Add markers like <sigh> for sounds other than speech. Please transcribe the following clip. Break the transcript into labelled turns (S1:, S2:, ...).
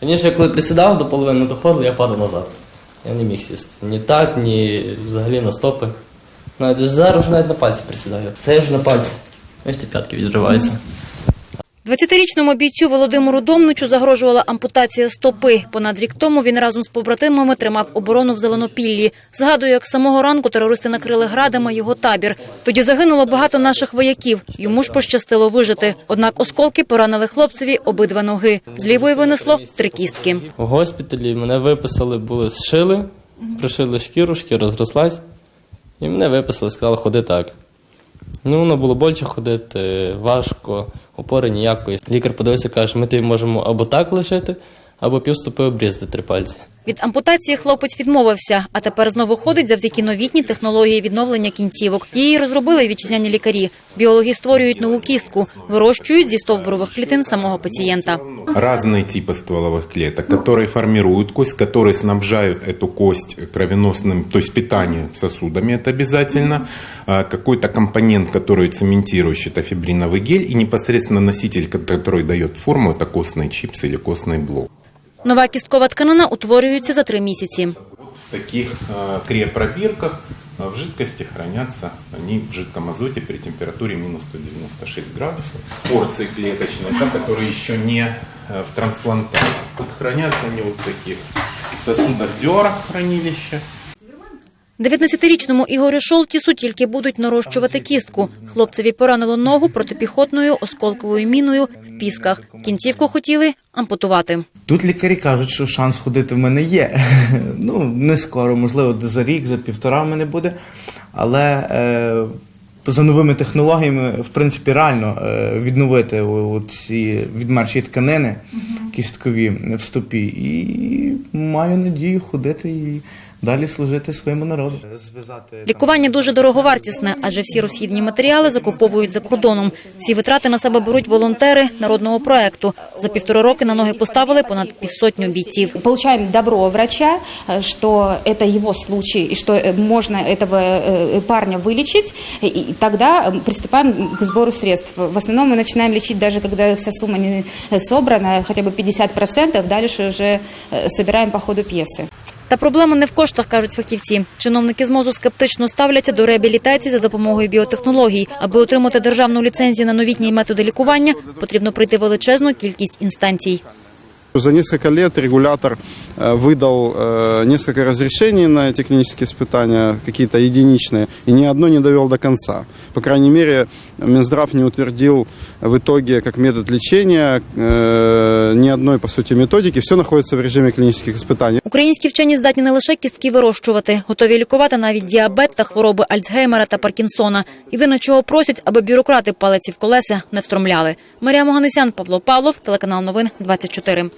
S1: Раніше, коли присідав до половини доходу, я падав назад. Я не міг сісти. Ні так, ні взагалі на стопи. Навіть зараз навіть на пальці присідаю. Це я вже на пальці. Бачите, п'ятки відриваються.
S2: 20-річному бійцю Володимиру Домничу загрожувала ампутація стопи. Понад рік тому він разом з побратимами тримав оборону в Зеленопіллі. Згадую, як самого ранку терористи накрили градами його табір. Тоді загинуло багато наших вояків. Йому ж пощастило вижити. Однак осколки поранили хлопцеві обидва ноги. З лівої винесло три кістки.
S1: В госпіталі мене виписали, були зшили, пришили шкіру, шкіра розрослась. І мене виписали, сказали, ходи так. Ну, воно було боляче ходити, важко, опори ніякої. Лікар подивився, каже, ми тобі можемо або так лишити, або півстопи обрізати три пальці.
S2: Від ампутації хлопець відмовився, а тепер знову ходить завдяки новітній технології відновлення кінцівок. Її розробили вітчизняні лікарі. Біологи створюють нову кістку, вирощують зі стовбурових клітин самого пацієнта.
S3: разные типы стволовых клеток, которые формируют кость, которые снабжают эту кость кровеносным, то есть питание сосудами, это обязательно, а, какой-то компонент, который цементирующий, это фибриновый гель, и непосредственно носитель, который дает форму, это костный чипс или костный блок.
S2: Нова кісткова тканина утворюється за три місяці.
S3: В таких а, криопробирках а, в жидкости хранятся они в жидком азоте при температуре минус 196 градусов. Порции клеточные, да, которые еще не э, в трансплантации. Вот хранятся они вот в таких сосудах Диора хранилища.
S2: 19-річному Ігорю Шолтісу тільки будуть нарощувати кістку. Хлопцеві поранило ногу протипіхотною осколковою міною в пісках. Кінцівку хотіли ампутувати.
S4: Тут лікарі кажуть, що шанс ходити в мене є. <laughs> Ну, не скоро, можливо, за рік, за півтора в мене буде. Але е, за новими технологіями, в принципі, реально е, відновити ці відмерші тканини кісткові в стопі. І маю надію ходити і далі служити своєму народу. Зв'язати
S2: Лікування дуже дороговартісне, адже всі розхідні матеріали закуповують за кордоном. Всі витрати на себе беруть волонтери народного проекту. За півтора роки на ноги поставили понад півсотню бійців.
S5: Получаем добро врача, э, что это его случай, и что э, можно этого э, парня вылечить, и тогда э, приступаем к сбору средств. В основном мы начинаем лечить даже когда вся сумма не э, собрана, хотя бы 50%, дальше уже э, собираем по ходу пьесы.
S2: Та проблема не в коштах, кажуть фахівці. Чиновники з МОЗу скептично ставляться до реабілітації за допомогою біотехнологій. Аби отримати державну ліцензію на новітні методи лікування, потрібно пройти величезну кількість інстанцій.
S6: За несколько лет регулятор э, выдал э, несколько разрешений на эти клинические испытания, какие-то единичные, и ни одно не довел до конца. По крайней мере, Минздрав не утвердил в итоге как метод лечения э, ни одной, по сути, методики. Все находится в режиме клинических испытаний.
S2: Українські вчені здатні не лише кістки вирощувати, готові лікувати навіть діабет та хвороби Альцгеймера та Паркінсона. Єдине, чого просять, аби бюрократи палиці в колеса не встромляли. Марія Моганесян, Павло Павлов, телеканал Новин 24.